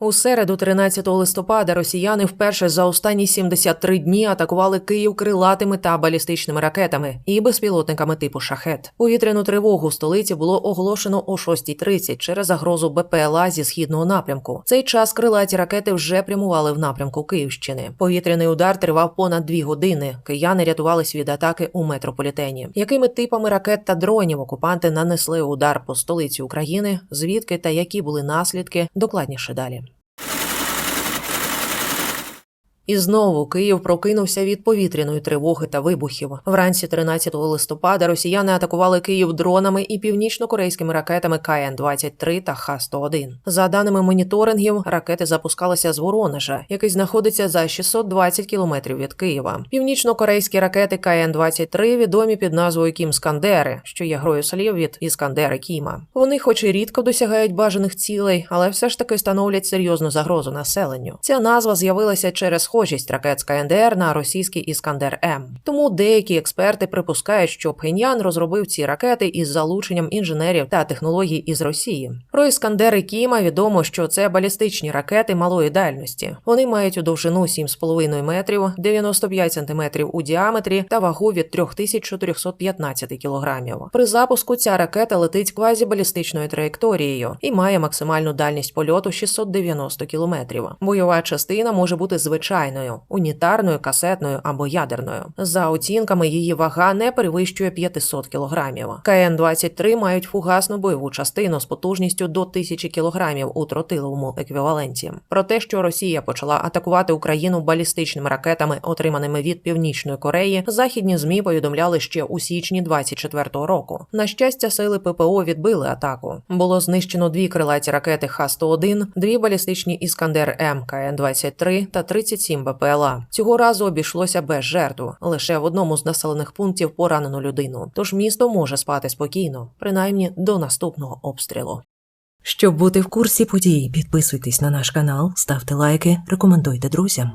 У середу, 13 листопада, росіяни вперше за останні 73 дні атакували Київ крилатими та балістичними ракетами і безпілотниками типу шахет. Повітряну тривогу в столиці було оголошено о 6.30 через загрозу БПЛА зі східного напрямку. Цей час крилаті ракети вже прямували в напрямку Київщини. Повітряний удар тривав понад дві години. Кияни рятувались від атаки у метрополітені. Якими типами ракет та дронів окупанти нанесли удар по столиці України? Звідки та які були наслідки? Докладніше далі. І знову Київ прокинувся від повітряної тривоги та вибухів. Вранці 13 листопада росіяни атакували Київ дронами і північно-корейськими ракетами КН-23 та Х-101. За даними моніторингів, ракети запускалися з Воронежа, який знаходиться за 620 кілометрів від Києва. Північно-корейські ракети КН-23 відомі під назвою Кім Скандери, що є грою слів від Іскандери Кіма. Вони, хоч і рідко досягають бажаних цілей, але все ж таки становлять серйозну загрозу населенню. Ця назва з'явилася через схожість ракет з КНДР на російський Іскандер М. Тому деякі експерти припускають, що Пхеньян розробив ці ракети із залученням інженерів та технологій із Росії. Про Іскандери Кіма відомо, що це балістичні ракети малої дальності. Вони мають у довжину 7,5 метрів, 95 сантиметрів у діаметрі та вагу від 3415 кілограмів. При запуску ця ракета летить квазібалістичною траєкторією і має максимальну дальність польоту 690 кілометрів. Бойова частина може бути звичайною, унітарною, касетною або ядерною. За оцінками, її вага не перевищує 500 кілограмів. КН-23 мають фугасну бойову частину з потужністю до 1000 кілограмів у тротиловому еквіваленті. Про те, що Росія почала атакувати Україну балістичними ракетами, отриманими від Північної Кореї, західні змі повідомляли ще у січні 24-го року. На щастя, сили ППО відбили атаку. Було знищено дві крилаті ракети Х-101, дві балістичні Іскандер М КН-23 та 37 БПЛА. Цього разу обійшлося без жертв. Лише в одному з населених пунктів поранено людину. Тож місто може спати спокійно, принаймні до наступного обстрілу. Щоб бути в курсі подій, підписуйтесь на наш канал, ставте лайки, рекомендуйте друзям.